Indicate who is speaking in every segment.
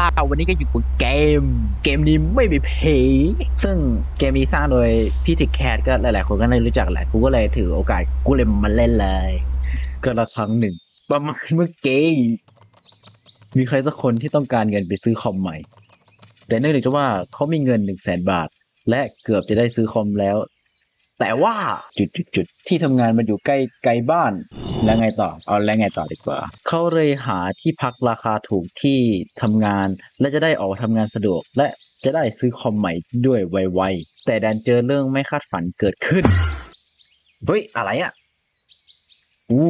Speaker 1: ล่ะวันนี้ก็อยู่กับเกม เกมนี้ไม่มีเพย์ซึ่งเกมนี้สร้างโดยพี่ทิกแคทก็หลาย ๆ คนก็น่ารู้จักแหละกูก็เลยถือโอกาสกูเลยมาเล่นเลยก็ละครั้งหนึ่ง ประมาณเมื่อกี้มีใครสักคนที่ต้องการเงินไปซื้อคอมใหม่ แต่เนื่องจากว่าเขามีเงินหนึ่งแสนบาท และเกือบจะได้ซื้อคอมแล้ว แต่ว่าจุดจุดจุดๆที่ทำงานมันอยู่ใกล้ไกลบ้าน แล้วไงต่อ เอาแล้วไงต่อดีกว่า เขาเลยหาที่พักราคาถูกที่ทำงาน และจะได้ออกมาทำงานสะดวก และจะได้ซื้อคอมใหม่ด้วยไวๆแต่ดันเจอเรื่องไม่คาดฝันเกิดขึ้นเฮ้ยอะไรอะอู้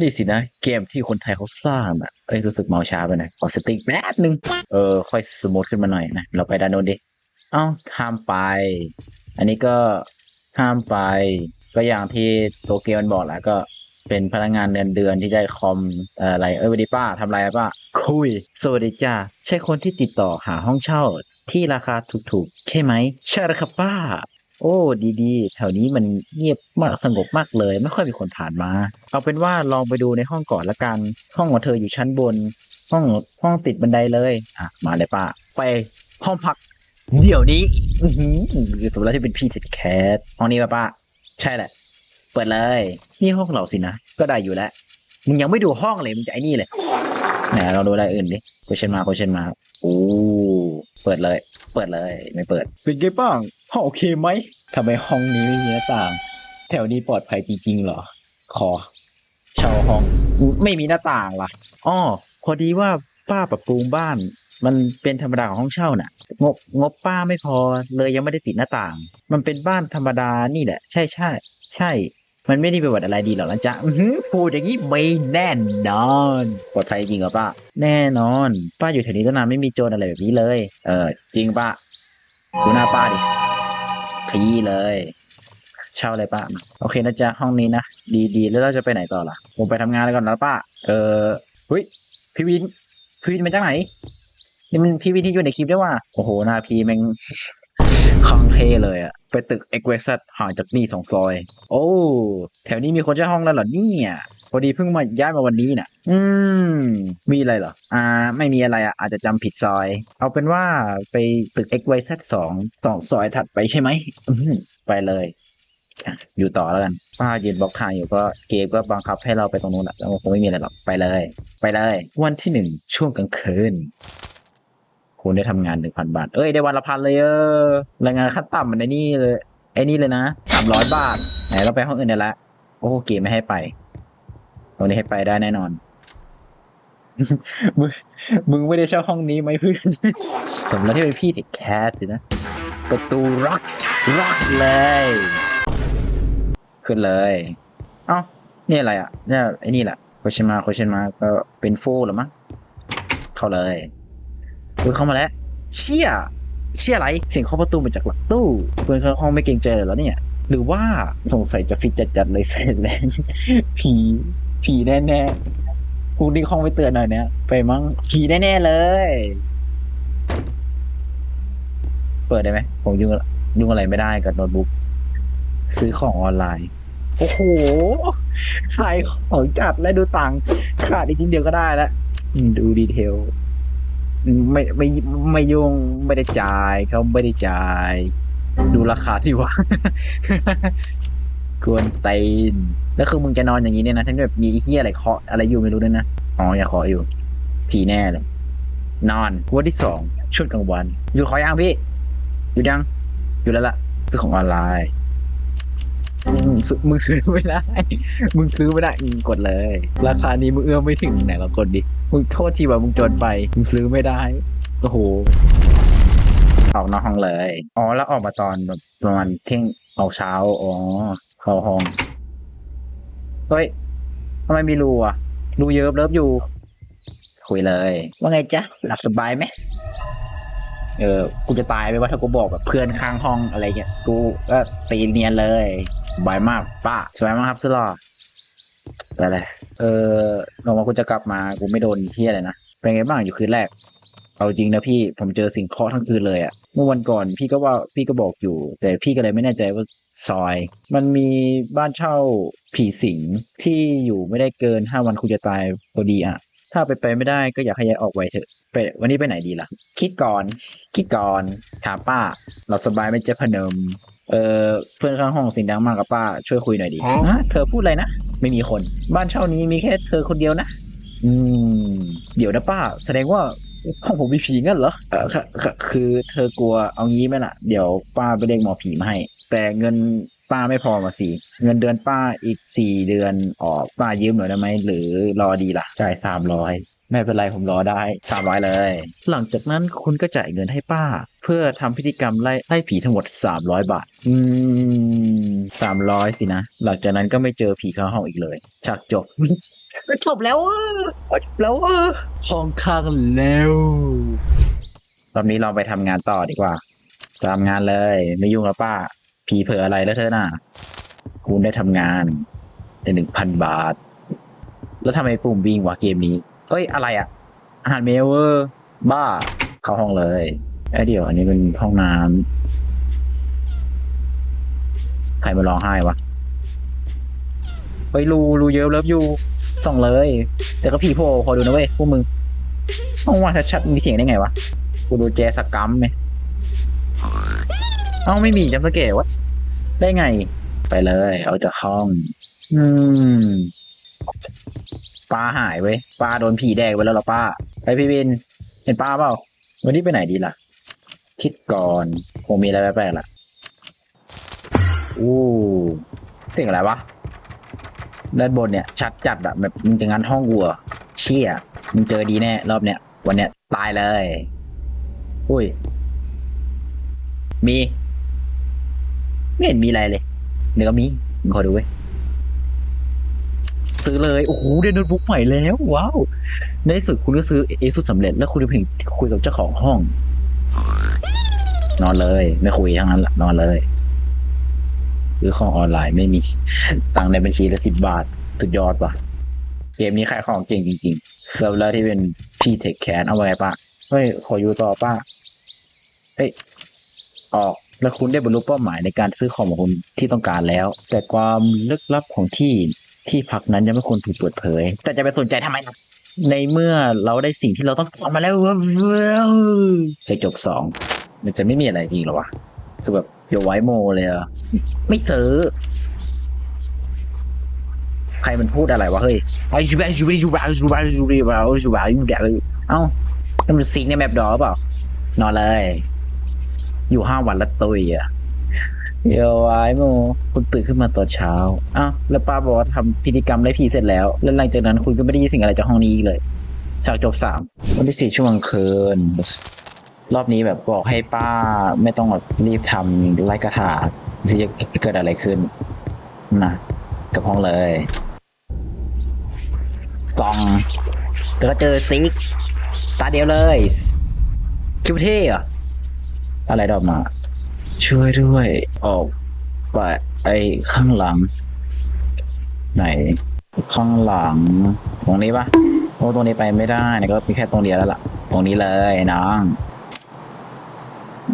Speaker 1: นี่สินะ เกมที่คนไทยเขาสร้างอะเอ้ยรู้สึกเมาช้าไปหน่อยขอสติกแป๊บนึง เออ ค่อยสมูทขึ้นมาหน่อยนะ เราไปด้านโน้นดิ เอ้าห้ามไป อันนี้ก็ ห้ามไป ก็อย่างที่โตเกียวมันบอกแหละก็เป็นพนักงานเดือนเดือนที่ได้คอมเอ่ออะไรเอ้ยสวัสดีป้าทำอะไรอะป้าคุยสวัสดีจ้าใช่คนที่ติดต่อหาห้องเช่า ที่ราคาถูกๆ ใช่ไหมใช่แล้วครับป้า โอ้ดีๆ แถวนี้มันเงียบมากสงบมากเลย ไม่ค่อยมีคนผ่านมา เอาเป็นว่าลองไปดูในห้องก่อนละกัน ห้องของเธออยู่ชั้นบน ห้องห้องติดบันไดเลยอะมาเลยป้า ไปห้องพัก เดี๋ยวนี้อือหือสมแล้วที่เป็นพี่เท็ดแคทห้องนี้ป่ะป้าใช่แหละ เปิดเลย นี่ห้องเราสินะ ก็ได้อยู่แล้ว มึงยังไม่ดูห้องเลย มึงจะไอ้นี่เลยไหนเราดูอะไรอื่นดิโคเชนมาโคเชนมา โอ้ เปิดเลย เปิดเลย ไม่เปิด เป็นไงบ้าง ห้องโอเคไหมทำไมห้องนี้ไม่มีหน้าต่าง แถวนี้ปลอดภัยจริงๆเหรอ ขอ เช่าห้อง ไม่มีหน้าต่างล่ะ อ้อ พอดีว่าป้าปรับปรุงบ้าน มันเป็นธรรมดาของห้องเช่าน่ะ งบงบป้าไม่พอเลยยังไม่ได้ติดหน้าต่าง มันเป็นบ้านธรรมดานี่แหละ ใช่ใช่ใช่ มันไม่ได้เป็นวัดอะไรดีหรอกนะจ๊ะอื้อหือพูดอย่างนี้ไม่แน่นอนปลอดภัยจริงเหรอป้า แน่นอน ป้าอยู่แถวนี้ตั้งนานไม่มีโจรอะไรแบบนี้เลย เออ จริงป้าดูหน้าป้าดิขยี้เลย เช่าเลยป้ามาโอเคนะจ๊ะห้องนี้นะดีดีแล้วเราจะไปไหนต่อล่ะผมไปทำงานแล้วก่อนนะป้า เออเฮ้ยพี่วินพี่วินมาจากไหน นี่มันพี่วินที่อยู่ในคลิปด้วยว่า โอ้โหหน้าพี่แม่งคลองเทเลยอะไปตึกเอ็กเวสห่างจากนี่สองซอย โอ้ แถวนี้มีคนเช่าห้องแล้วเหรอเนี่ยพอดีเพิ่งมาย้ายมาวันนี้น่ะ อืม มีอะไรเหรอ อ่า ไม่มีอะไรอะอาจจะจำผิดซอย เอาเป็นว่าไปตึก x y z สองสองซอยถัดไปใช่ไหมอื้อหือไปเลยอะอยู่ต่อแล้วกันป้ายืนบล็อกทางอยู่ก็เกมก็บังคับให้เราไปตรงนู้นแหละแล้วคงไม่มีอะไรหรอก ไปเลย ไปเลย วันที่หนึ่งช่วงกลางคืน คุณได้ทำงานหนึ่งพันบาท เอ้ยได้วันละพันเลยเออรายงานขั้นต่ำมันไอ้นี่เลยไอ้นี่เลยนะสามร้อยบาทไหนเราไปห้องอื่นได้ละโอ้เกมไม่ให้ไปตรงนี้ให้ไปได้แน่นอนมึงมึงไม่ได้เช่าห้องนี้ไหมเพื่อนสมแล้วที่เป็นพี่เด็กแคสสินะ ประตูร็อกร็อกเลย ขึ้นเลย เอ้านี่อะไรอะเนี่ยไอ้นี่แหละโคชิมาโคชิมาก็เป็นฟูหรือมั้งเข้าเลย เฮ้ยเข้ามาแล้ว เชี่ย เชี่ยอะไร เสียงเคาะประตูมาจากหลังตู้เพื่อนข้างห้องไม่เกรงใจเลยเหรอเนี่ย หรือว่าสงสัยจะฟิตจัดๆเลยใส่แลนผีผีแน่ๆพวกนี้ห้องไม่เตือนหน่อยเนี่ยไปมั้งผีแน่ๆเลย เปิดได้ไหมผมยุ่งอะไรยุ่งอะไรไม่ได้กับโน้ตบุ๊กซื้อของออนไลน์โอ้โหขายของจัดและดูตังค์ขาดอีกนิดเดียวก็ได้แล้วดูดีเทล ไม่ไม่ไม่ยุ่งไม่ได้จ่ายเขาไม่ได้จ่าย ดูราคาที่ว่ากวนตีนแล้วคือมึงจะนอนอย่างนี้เนี่ยนะทั้งที่แบบมีเหี้ยอะไรเคาะอะไรอยู่ไม่รู้ด้วยนะอ๋ออย่าเคาะอยู่ผีแน่เลย นอนวันที่สองช่วงกลางวันอยู่ขอยังพี่อยู่ยังอยู่แล้วล่ะซื้อของออนไลน์มึงซื้อไม่ได้ มึงซื้อไม่ได้กดเลย ราคานี้มึงเอื้อมไม่ถึงไหนเรากดดิ มึงโทษทีว่ามึงจนไป มึงซื้อไม่ได้ โอ้โห ออกนอกห้องเลย อ๋อ แล้วออกมาตอนแบบประมาณเที่ยงออกเช้า อ๋อ เข้าห้อง เฮ้ยทำไมมีรูอะ รูเยิบเลิฟอยู่ คุยเลย ว่าไงจ๊ะ หลับสบายไหมเออ กูจะตายไปว่าถ้ากูบอกแบบเพื่อนข้างห้องอะไรเงี้ย กูก็ตีเนียนเลยสบายมากป้าสบายมากครับสุดหล่อ ไปเลยเออลงมากูจะกลับมากูไม่โดนเที่ยอะไรนะเป็นไงบ้างอยู่คืนแรก เอาจริงนะพี่ผมเจอสิ่งเคราะห์ทั้งคืนเลยอะเมื่อวันก่อนพี่ก็ว่าพี่ก็บอกอยู่ แต่พี่ก็เลยไม่แน่ใจว่าซอย มันมีบ้านเช่าผีสิงที่อยู่ไม่ได้เกินห้าวันคุณจะตายพอดีอะถ้าไปไปไม่ได้ก็อยากให้ยายออกไวเถอะไปวันนี้ไปไหนดีล่ะ คิดก่อน คิดก่อนถามป้าเราสบายไม่เจ๊พนม เออเพื่อนข้างห้องเสิ่งดังมากกับป้าช่วยคุยหน่อยดิฮะเธอพูดอะไรนะ ไม่มีคน บ้านเช่านี้มีแค่เธอคนเดียวนะ อืม เดี๋ยวนะป้า แสดงว่าห้องผมมีผีงั้นเหรอเออค่ะค่ะคือเธอกลัวเอางี้ไหมล่ะ เดี๋ยวป้าไปเรียกหมอผีมาให้ แต่เงินป้าไม่พอมาสิเงินเดือนป้าอีกสี่เดือนออกป้ายืมหน่อยได้ไหมหรือรอดีล่ะจ่ายสามร้อย ไม่เป็นไรผมรอได้สามร้อยเลย หลังจากนั้นคุณก็จ่ายเงินให้ป้า เพื่อทำพิธีกรรมไล่ไล่ผีทั้งหมดสามร้อยบาท อืมสามร้อยสินะ หลังจากนั้นก็ไม่เจอผีเข้าห้องอีกเลยฉากจบก็จบแล้วเออจบแล้วเออห้องข้างแล้วรอบนี้เราไปทำงานต่อดีกว่าทำงานเลย ไม่ยุ่งกับป้า ผีเผลออะไรแล้วเธอน่ะคุณได้ทำงานได้หนึ่งพันบาท แล้วทำไมปุ่มวิ่งวะเกมนี้ เอ้ยอะไรอะอาหารเมลเวอร์ บ้า เข้าห้องเลยไอยเดี๋ยวอันนี้เป็นห้องน้ำใครมาร้องไห้วะเฮ้ยรูรูเยอะเลิฟอยู่ส่องเลย แต่ก็ผีโผล่พอดูนะเว้ยพวกมึงห้องว่าชัดๆมีเสียงได้ไงวะกูดูแจสกัมไหมเอ้าไม่มีจำสเกตวะได้ไง ไปเลย เอาจากห้อง อืม ปลาหายเว้ยปลาโดนผีแดกไปแล้วเหรอป้าไปพี่วิน เห็นปลาเปล่าวันนี้ไปไหนดีล่ะ คิดก่อนคงมีอะไรแปลกๆล่ะอู้เสียงอะไรวะด้านบนเนี่ย ชัดจัดอะแบบมึงจะงั้นห้องวัว เชี่ยมึงเจอดีแน่รอบเนี้ยวันเนี้ยตายเลย อุ้ย มี ไม่เห็นมีอะไรเลยเนื้อมีมึงขอดูเว้ย ซื้อเลย โอ้โหได้โน้ตบุ๊กใหม่แล้ว ว้าว ในที่สุดคุณก็ซื้อเอซุสำเร็จแล้วคุณไปถึงคุยกับเจ้าของห้อง นอนเลย ไม่คุยทั้งนั้นหละนอนเลยซื้อของออนไลน์ไม่มีตังในบัญชีละสิบบาท สุดยอดว่ะเกมนี้ขายของเก่งจริงๆเซิร์ฟแล้วที่เป็นพี่เทคแคนเอาไว้ป้าเฮ้ยขออยู่ต่อป้าเฮ้ยออกแล้วคุณได้บรรลุเป้าหมายในการซื้อของของคุณที่ต้องการแล้ว แต่ความลึกลับของที่ ที่พักนั้นยังไม่ควรถูกเปิดเผย แต่จะไปสนใจทำไมนะในเมื่อเราได้สิ่งที่เราต้องการมาแล้วจะจบสองมันจะไม่มีอะไรอีกหรอวะคือแบบอยไว้โมเลยอะไม่ซื้อใครมันพูดอะไรวะเฮ้ยไอจูบ้าจูบาจูบ้าจูบ้าจูบ้าจูบ้าจูบาเอ้ามันซิงในแมปดอเปล่านอนเลย อยู่ห้าวันละตุยอะ เดี๋ยวไว้โมคุณตื่นขึ้นมาตอนเช้าอ้าวแล้วป้าบอกว่าทำพิธีกรรมไล่ผีเสร็จแล้ว แล้วหลังจากนั้นคุณก็ไม่ได้ยินสิ่งอะไรจากห้องนี้อีกเลยฉากจบสามวันที่สี่ช่วงกลางคืน รอบนี้แบบบอกให้ป้าไม่ต้องแบบรีบทำไล่กระถาที่จะเกิดอะไรขึ้นนะกับห้องเลยกล่องแล้วก็เจอซิก ตาเดียวเลยคิวเท่หรอะอะไรดอกมา ช่วยด้วย ออกไปไอ้ข้างหลัง ไหน ข้างหลัง ตรงนี้ปะโอ้ตรงนี้ไปไม่ได้นะก็มีแค่ตรงเดียวแล้วล่ะ ตรงนี้เลยน้อง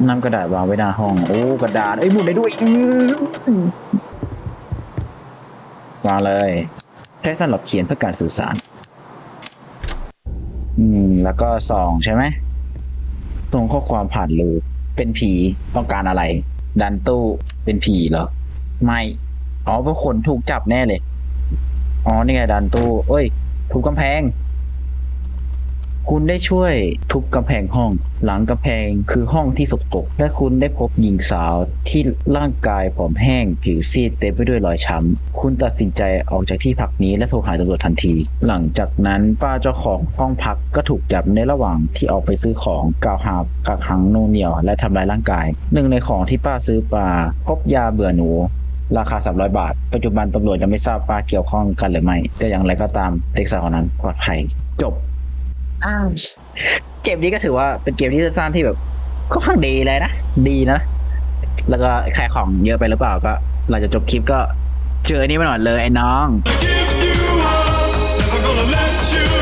Speaker 1: นำกระดาษวางไว้หน้าห้อง โอ้กระดาษเอ้หมุนได้ด้วยวางเลยใช้สำหรับเขียนเพื่อการสื่อสาร อืม แล้วก็สองใช่ไหมตรงข้อความผ่านรูป เป็นผีต้องการอะไร ดันตู้เป็นผีเหรอ ไม่อ๋อเพวกคนถูกจับแน่เลย อ๋อนี่ไงดันตู้ เอ้ย ถูกกำแพง คุณได้ช่วยทุบกำแพงห้อง หลังกำแพงคือห้องที่สกปรกและคุณได้พบหญิงสาวที่ร่างกายผอมแห้ง ผิวซีดเต็มไปด้วยรอยช้ำ คุณตัดสินใจออกจากที่พักนี้และโทรหาตำรวจทันที หลังจากนั้นป้าเจ้าของห้องพักก็ถูกจับในระหว่างที่ออกไปซื้อของกล่าวหากักขังโนวงเหนียวและทำร้ายร่างกาย หนึ่งในของที่ป้าซื้อปลาพบยาเบื่อหนูราคา 300 บาท ปัจจุบันตำรวจยังไม่ทราบว่าเกี่ยวข้องกันหรือไม่ แต่อย่างไรก็ตามเด็กสาวคนนั้นปลอดภัย จบ อ้าวเกมนี้ก็ถือว่าเป็นเกมที่สั้นที่แบบค่อนข้างดีเลยนะดีนะแล้วก็ขายของเยอะไปหรือเปล่าก็หลังจากจบคลิปก็เจออนนี่มาหน่อยเลยไอ้น้อง
Speaker 2: you up, never gonna let you